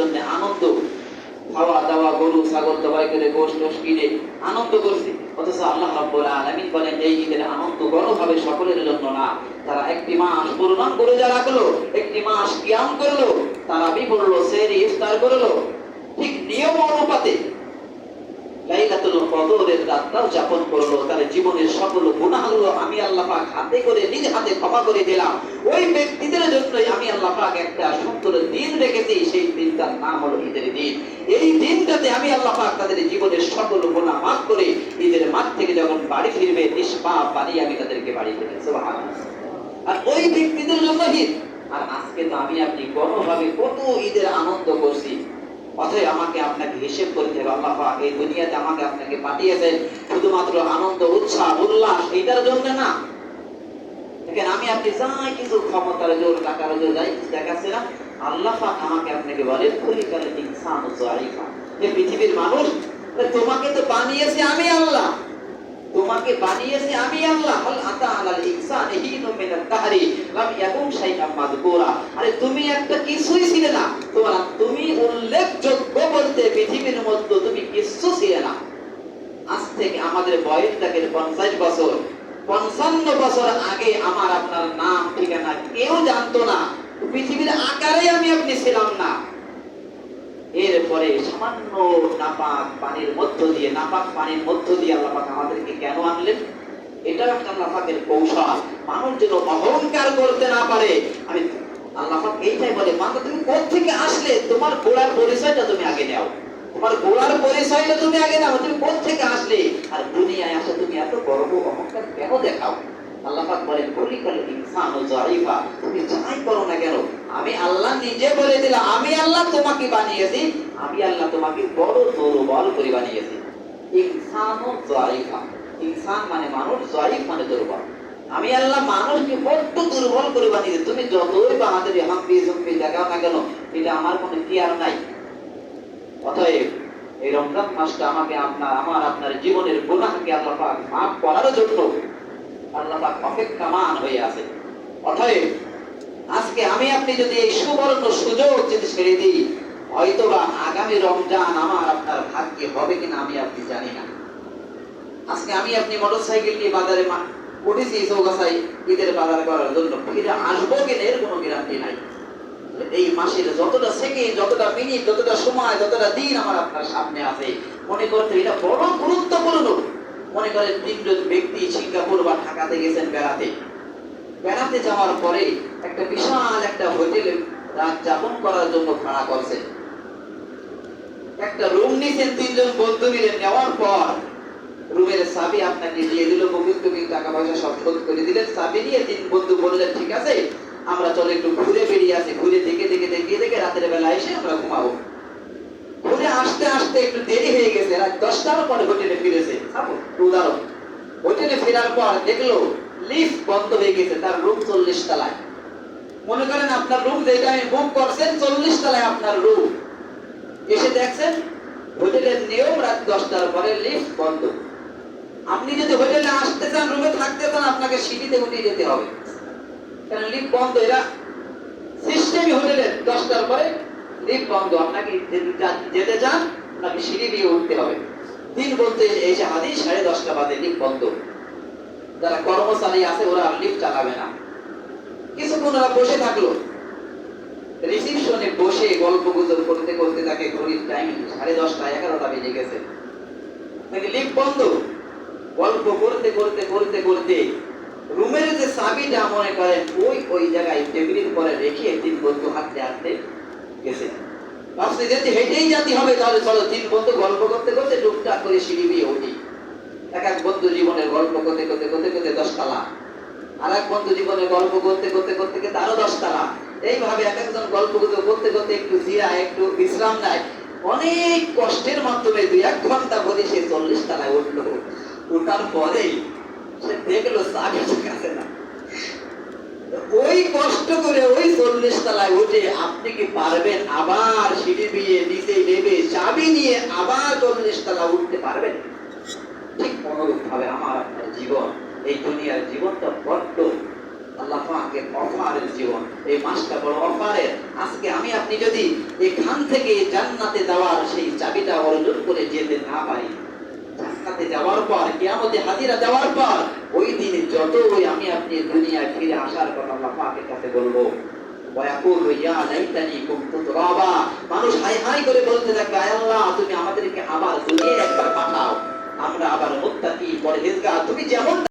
জন্য আনন্দ খাওয়া দাওয়া, গরু, ছাগল, দাবাই করে গোশ টোশ কিনে আনন্দ করছি। অথচ আল্লাহ রাব্বুল আলামিন বলেন, এই ঈদের আনন্দ গণভাবে সকলের জন্য না। তারা একটি মাস গুরোনাম করে যা রাখল, একটি মাস কিয়াম করল তারা বিপড়লো সেরি ইফতার করল। ঠিক নিয়ম অনুপাতে নিজ হাতে ক্ষমা করে দিলাম। ওই জন্যই আমি আল্লাহ একটা সুন্দর দিন রেখেছি, সেই দিনটার নাম হলো দিন। এই দিনটাতে আমি আল্লাহ তাদের জীবনের সকল গুনাহ মাফ করে, ঈদের মাঠ থেকে যখন বাড়ি ফিরবে, নিষ্পাপ বাড়ি আমি তাদেরকে বাড়ি ফিরে আর ওই ব্যক্তিদের জন্য আর আজকে তো আমি আপনি গণভাবে কত ঈদের আনন্দ করছি। অতএব আমাকে আপনাকে হিসেব করতে হবে। আল্লাহ এই দুনিয়াতে আমাকে আপনাকে পাঠিয়েছেন। শুধুমাত্র আনন্দ, উৎসাহ, উল্লাস, এইটার জন্য না। দেখেন, আমি আপনি যাই কিছু ক্ষমতার জোর, টাকার জোর, যাই দেখাচ্ছে না। আল্লাহ আমাকে আপনাকে বলে খুলিকালে ইনসান ও জারিফা। পৃথিবীর মানুষ তোমাকে তো বানিয়েছে আমি আল্লাহ। তোমাকে বানিয়েছে আমি আল্লাহ। হাল আতা আলাল ইনসান হিনু মিনাত তাহরি লাম ইয়াকুম শাইআম মাযকুরা। আরে তুমি একটা কিছুই ছিলে না। তোমার তুমি উল্লেখযোগ্য বলতে পৃথিবীর মধ্যে তুমি কিছু ছিলে না। আজ থেকে আমাদের বয়স থাকে পঞ্চাশ বছর। পঞ্চান্ন বছর আগে আমার আপনার নাম ঠিকানা কেউ জানতো না। পৃথিবীর আকারে আমি আপনি ছিলাম না। এরপরে সামান্য নাপাক পানির মধ্য দিয়ে, নাপাক পানির মধ্য দিয়ে আল্লাহ পাক আমাদেরকে কেন আনলেন? এটা একটা আল্লাহ পাকের কৌশল। মানুষ যেন অহংকার করতে না পারে। আমি আল্লাহ পাক এইটাই বলে মানুষ তুমি কোথেকে আসলে? তোমার গোড়ার পরিচয়টা তুমি আগে নাও। তোমার গোড়ার পরিচয়টা তুমি আগে নাও, তুমি কোথেকে আসলে? আর দুনিয়ায় আসে তুমি এত গর্ব অহংকার কেন দেখাও? আল্লাহ বলেন জারিফা তুমি যাই করো না কেন? আমি আল্লাহ নিজে বলে দিলাম, আমি আল্লাহ তোমাকে বানিয়েছি, আমি আল্লাহ তোমাকে বড় দুর্বল করে বানিয়েছি। জারিফা ইনসান মানে মানুষ জারিফ মানে দুর্বল। আমি আল্লাহ মানুষকে বড্ড দুর্বল করে বানিয়েছি, তুমি যতই বাহাদুরি, হাম্পি জম্পি দেখাও না কেন, এটা আমার কোনো কি আর নাই। অতএব এই রমজান মাসটা আমাকে আপনার, আমার আপনার জীবনের গুনাহকে আল্লাহ মাফ করার জন্য আল্লাহ পাক অপেক্ষামান হয়ে আছে। অতএব, আজকে আমি আপনি যদি এই সুবর্ণ সুযোগ যদি ছেড়ে দিই, হয়তোবা আগামী রমজান আমার আপনার ভাগ্যে হবে কিনা আমি আপনি জানি না। আজকে আমি আপনি মোটরসাইকেল নিয়ে বাজারে উঠেছি চৌগাছাই ঈদের বাজার করার জন্য। ফিরে আসব কিনা এর কোনো গ্যারান্টি নাই। এই মাসের যতটা সেকেন্ড, যতটা মিনিট, যতটা সময়, যতটা দিন আমার আপনার সামনে আছে, মনে করতে এটা বড় গুরুত্বপূর্ণ। মনে করেন তিনজন ব্যক্তি সিঙ্গাপুর বা ঢাকাতে গেছেন বেড়াতে। বেড়াতে যাওয়ার পরে একটা বিশাল একটা হোটেলে রাত যাপন করার জন্য ভাড়া করছেন। একটা রুম নিয়েছেন তিনজন বন্ধু মিলে। নেওয়ার পর রুমের চাবি আপনাকে দিয়ে দিল বকুল তুমি টাকা পয়সা সব শোধ করে দিলেন। চাবি নিয়ে তিন বন্ধু বললেন, ঠিক আছে, আমরা চলো একটু ঘুরে বেরিয়ে আসি। ঘুরে দেখে দেখে দেখে দেখে রাতের বেলা এসে আমরা ঘুমাবো। ঘুরে আসতে আসতে একটু দেরি হয়ে গেছে। রাত দশটার পরে হোটেলে ফিরেছে। উদাহরণ হোটেলে ফেরার পর দেখল লিফট বন্ধ হয়ে গেছে, তার রুম চল্লিশ তলায়। মনে করেন আপনার রুম যেটা আমি বুক করছেন, চল্লিশ তলায় আপনার রুম এসে দেখছেন, হোটেলের নিয়ম রাত দশটার পরে লিফট বন্ধ। আপনি যদি হোটেলে আসতে চান, রুমে থাকতে চান, আপনাকে সিঁড়িতে উঠে যেতে হবে। কারণ লিফট বন্ধ, এরা সিস্টেমই হোটেলের দশটার পরে লিফট বন্ধ। আপনাকে যেতে চান, আপনাকে সিঁড়ি দিয়ে উঠতে হবে। দিন বলতে এই যে হাদিস, সাড়ে দশটা বাজে লিফ বন্ধ। যারা কর্মচারী আছে, ওরা আর লিফট চালাবে না। কিছুক্ষণ ওরা বসে থাকল। রিসিপশনে বসে গল্প গুজব করতে করতে তাকে ঘড়ির টাইম সাড়ে দশটা, এগারোটা বেজে গেছে। তাকে লিফট বন্ধ। গল্প করতে করতে করতে করতে রুমের যে চাবিটা মনে করেন, ওই ওই জায়গায় টেবিলের পরে রেখে দিন বন্ধু হাঁটতে হাঁটতে গেছে। ভাবছে যদি হেঁটেই জাতি হবে, তাহলে চলো তিন বন্ধু গল্প করতে করতে টুকটাক করে সিঁড়ি দিয়ে উঠি। এক এক বন্ধু জীবনের গল্প করতে করতে করতে করতে দশতলা। আর এক বন্ধু জীবনের গল্প করতে করতে করতে করতে আরও দশতলা। এইভাবে এক একজন গল্প করতে করতে করতে একটু জিরা একটু বিশ্রাম নেয়। অনেক কষ্টের মাধ্যমে দুই এক ঘণ্টা পরে সে চল্লিশ তলায় উঠল। ওঠার পরেই সে দেখল চাবি ঠিক আছে না। ওই কষ্ট করে ওই চল্লিশ তলায় উঠে আপনি কি পারবেন? আবার সিঁড়ি দিয়ে নিচে নেবে চাবি নিয়ে আবার চল্লিশ তলা উঠতে পারবেন? ঠিক অনুরূপ ভাবে আমার জীবন, এই দুনিয়ার জীবনটা বড্ড আল্লাহ পাকের অফারের জীবন। এই মাসটা বড় অফারের। আজকে আমি, আপনি যদি এখান থেকে জান্নাতে যাওয়ার সেই চাবিটা অর্জন করে যেতে না পারি জান্নাতে যাওয়ার পর, কিয়ামতে হাজিরা যাওয়ার পর, ওই দিন ওই আমি আপনি দুনিয়ায় ফিরে আসার কথা আল্লাহ পাকের কাছে বলব মানুষ হাই হাই করে বলতে থাকবে আল্লাহ, তুমি আমাদেরকে আবার দুনিয়ায় একবার পাঠাও, আমরা আবার মুত্তাকি পরহেজগার, তুমি যেমন